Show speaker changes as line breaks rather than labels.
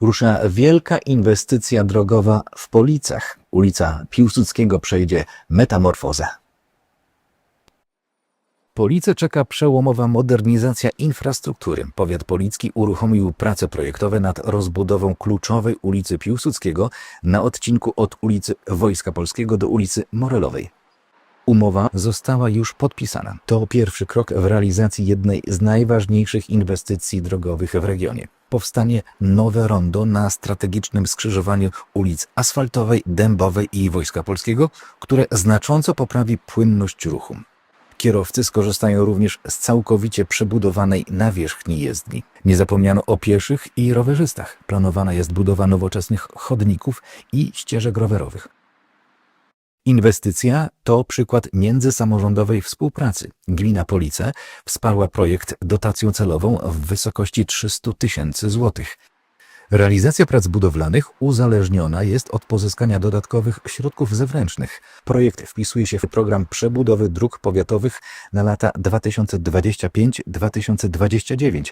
rusza wielka inwestycja drogowa w Policach. Ulica Piłsudskiego przejdzie metamorfozę. Police czeka przełomowa modernizacja infrastruktury. Powiat policki uruchomił prace projektowe nad rozbudową kluczowej ulicy Piłsudskiego na odcinku od ulicy Wojska Polskiego do ulicy Morelowej. Umowa została już podpisana. To pierwszy krok w realizacji jednej z najważniejszych inwestycji drogowych w regionie. Powstanie nowe rondo na strategicznym skrzyżowaniu ulic Asfaltowej, Dębowej i Wojska Polskiego, które znacząco poprawi płynność ruchu. Kierowcy skorzystają również z całkowicie przebudowanej nawierzchni jezdni. Nie zapomniano o pieszych i rowerzystach. Planowana jest budowa nowoczesnych chodników i ścieżek rowerowych. Inwestycja to przykład międzysamorządowej współpracy. Gmina Police wsparła projekt dotacją celową w wysokości 300 tysięcy złotych. Realizacja prac budowlanych uzależniona jest od pozyskania dodatkowych środków zewnętrznych. Projekt wpisuje się w program przebudowy dróg powiatowych na lata 2025-2029.